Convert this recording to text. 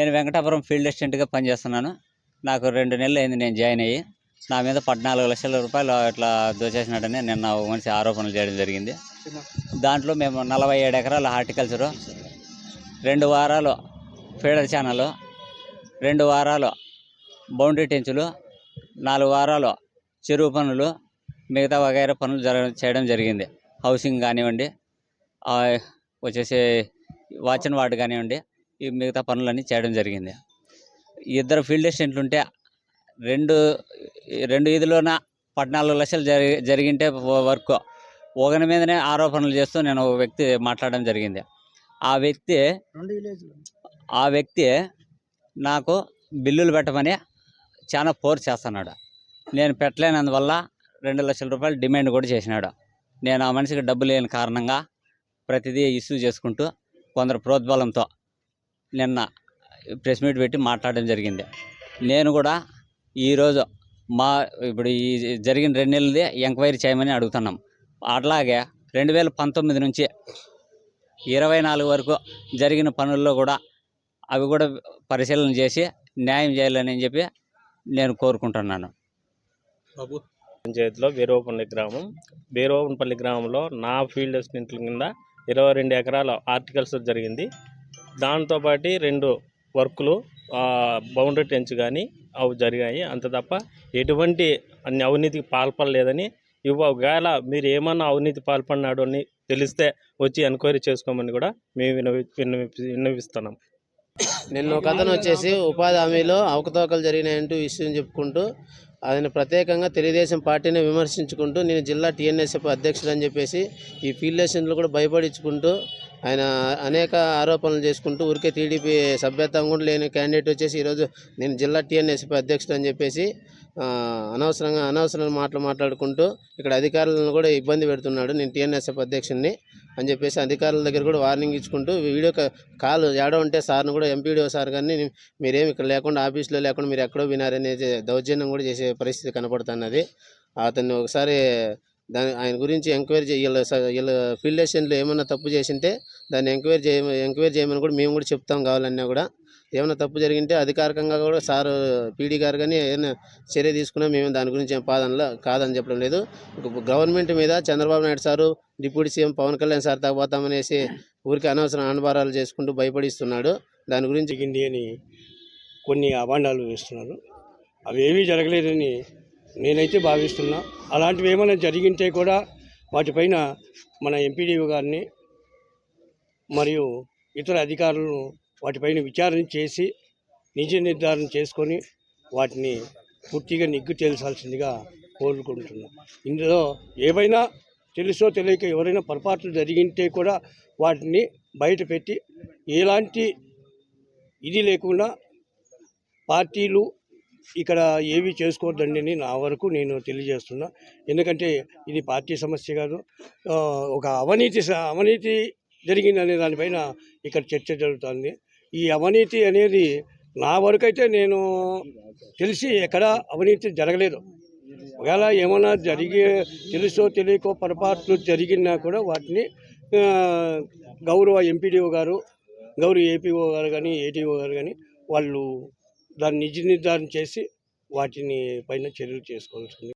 నేను వెంకటాపురం ఫీల్డ్ అసిస్టెంట్గా పనిచేస్తున్నాను. నాకు రెండు నెలలు అయింది నేను జాయిన్ అయ్యి. నా మీద పద్నాలుగు లక్షల రూపాయలు ఇట్లా దోచేసినట్టని నిన్న ఒక మనిషి ఆరోపణలు చేయడం జరిగింది. దాంట్లో మేము నలభై ఏడు ఎకరాల హార్టికల్చరు రెండు వారాలు ఫీడర్ ఛానల్ రెండు వారాలు బౌండరీ టెంచులు నాలుగు వారాలు చెరువు పనులు మిగతా వగైరా పనులు జరగ చేయడం జరిగింది. హౌసింగ్ కానివ్వండి వచ్చేసి వాచన్ వార్డు కానివ్వండి ఈ మిగతా పనులన్నీ చేయడం జరిగింది. ఇద్దరు ఫీల్డ్ అసిస్టెంట్లు ఉంటే రెండు రెండు ఇదిలోన పద్నాలుగు లక్షలు జరి జరిగింటే వర్క్. ఒకరి మీదనే ఆరోపణలు చేస్తూ నేను ఒక వ్యక్తి మాట్లాడడం జరిగింది. ఆ వ్యక్తి ఆ వ్యక్తి నాకు బిల్లులు పెట్టమని చాలా ఫోర్స్ చేస్తున్నాడు. నేను పెట్టలేనందువల్ల రెండు లక్షల రూపాయలు డిమాండ్ కూడా చేసినాడు. నేను ఆ మనిషికి డబ్బు లేని కారణంగా ప్రతిదీ ఇష్యూ చేసుకుంటూ కొందరు ప్రోద్బలంతో నిన్న ప్రెస్ మీట్ పెట్టి మాట్లాడడం జరిగింది. నేను కూడా ఈరోజు మా ఇప్పుడు ఈ జరిగిన రెండు నెలలది ఎంక్వైరీ చేయమని అడుగుతున్నాం. అట్లాగే రెండు వేల పంతొమ్మిది నుంచి ఇరవై నాలుగు వరకు జరిగిన పనుల్లో కూడా అవి కూడా పరిశీలన చేసి న్యాయం చేయాలని చెప్పి నేను కోరుకుంటున్నాను. పంచాయతీలో బీరవపల్లి గ్రామం. బీరవపల్లి గ్రామంలో నా ఫీల్డ్ అసిస్టెంట్ల కింద ఇరవై రెండు ఎకరాల ఆర్టికల్స్ జరిగింది. దాంతోపాటు రెండు వర్కులు బౌండరీ టెన్స్ కానీ అవి జరిగాయి. అంత తప్ప ఎటువంటి అన్ని అవినీతికి పాల్పడలేదని ఇవ్వ ఒకవేళ మీరు ఏమన్నా అవినీతి పాల్పడినాడు అని తెలిస్తే వచ్చి ఎంక్వైరీ చేసుకోమని కూడా మేము విన్నవి విన్నవి విన్నవిస్తున్నాం. నిన్న ఒక అతను వచ్చేసి ఉపాధి హామీలో అవకతవకలు జరిగినాయంటూ విషయం చెప్పుకుంటూ ఆయన ప్రత్యేకంగా తెలుగుదేశం పార్టీని విమర్శించుకుంటూ నేను జిల్లా టీఎన్ఎస్ఎఫ్ అధ్యక్షుడు అని చెప్పేసి ఈ ఫీల్డ్ లెసన్లు కూడా భయపడించుకుంటూ ఆయన అనేక ఆరోపణలు చేసుకుంటూ ఊరికే టీడీపీ సభ్యత్వం కూడా లేని క్యాండిడేట్ వచ్చేసి ఈరోజు నేను జిల్లా టీఎన్ఎస్పీ అధ్యక్షుడు అని చెప్పేసి అనవసరంగా అనవసరంగా అనవసరమైన మాటలు మాట్లాడుకుంటూ ఇక్కడ అధికారులను కూడా ఇబ్బంది పెడుతున్నాడు నేను టీఎన్ఎస్ఎఫ్ అధ్యక్షుడిని అని చెప్పేసి అధికారుల దగ్గర కూడా వార్నింగ్ ఇచ్చుకుంటూ వీడియో కాల్ ఏడో ఉంటే సార్ను కూడా ఎంపీడీఓ సార్ కానీ మీరేం ఇక్కడ లేకుండా ఆఫీస్లో లేకుండా మీరు ఎక్కడో వినారనే దౌర్జన్యం కూడా చేసే పరిస్థితి కనపడుతున్నది. అతన్ని ఒకసారి దాని ఆయన గురించి ఎంక్వైరీ చేయాలి వీళ్ళ వీళ్ళ ఫీల్డ్ అసిస్టెంట్లు తప్పు చేసింటే దాన్ని ఎంక్వైరీ చేయ ఎంక్వైరీ చేయమని కూడా మేము కూడా చెప్తాం కావాలన్నా కూడా. ఏమైనా తప్పు జరిగింటే అధికారికంగా కూడా సార్ పీడీ గారు కానీ ఏదైనా చర్య తీసుకున్నా మేము దాని గురించి ఏం పాదనలో కాదని చెప్పడం లేదు. గవర్నమెంట్ మీద Chandrababu Naidu sir deputy CM Pawan Kalyan sir తగ్గబోతామనేసి ఊరికి అనవసరం అనుభారాలు చేసుకుంటూ భయపడిస్తున్నాడు. దాని గురించి అని కొన్ని అభాండాలు వేస్తున్నారు. అవి ఏమీ జరగలేదని నేనైతే భావిస్తున్నా. అలాంటివి ఏమైనా జరిగింటే కూడా వాటిపైన మన ఎంపీడీఓ గారిని మరియు ఇతర అధికారులను వాటిపైన విచారణ చేసి నిజ నిర్ధారణ చేసుకొని వాటిని పూర్తిగా నిగ్గు తేల్చాల్సిందిగా కోరుకుంటున్నా. ఇందులో ఏవైనా తెలుసో తెలియక ఎవరైనా పొరపాట్లు జరిగింటే కూడా వాటిని బయట పెట్టి ఎలాంటి ఇది లేకుండా పార్టీలు ఇక్కడ ఏవి చేసుకోవద్దండి అని నా వరకు నేను తెలియజేస్తున్నా. ఎందుకంటే ఇది పార్టీ సమస్య కాదు. ఒక అవినీతి అవనీతి అవినీతి జరిగిందనే దానిపైన ఇక్కడ చర్చ జరుగుతుంది. ఈ అవినీతి అనేది నా వరకు అయితే నేను తెలిసి ఎక్కడ అవినీతి జరగలేదు. ఒకవేళ ఏమైనా జరిగే తెలుసో తెలియకో పొరపాట్లు జరిగినా కూడా వాటిని గౌరవ ఎంపీడీఓ గారు గౌరవ ఏపీఓ గారు కానీ ఏటీఓ గారు కానీ వాళ్ళు దాన్ని నిజ నిర్ధారణ చేసి వాటిని పైన చర్యలు చేసుకోవాల్సింది.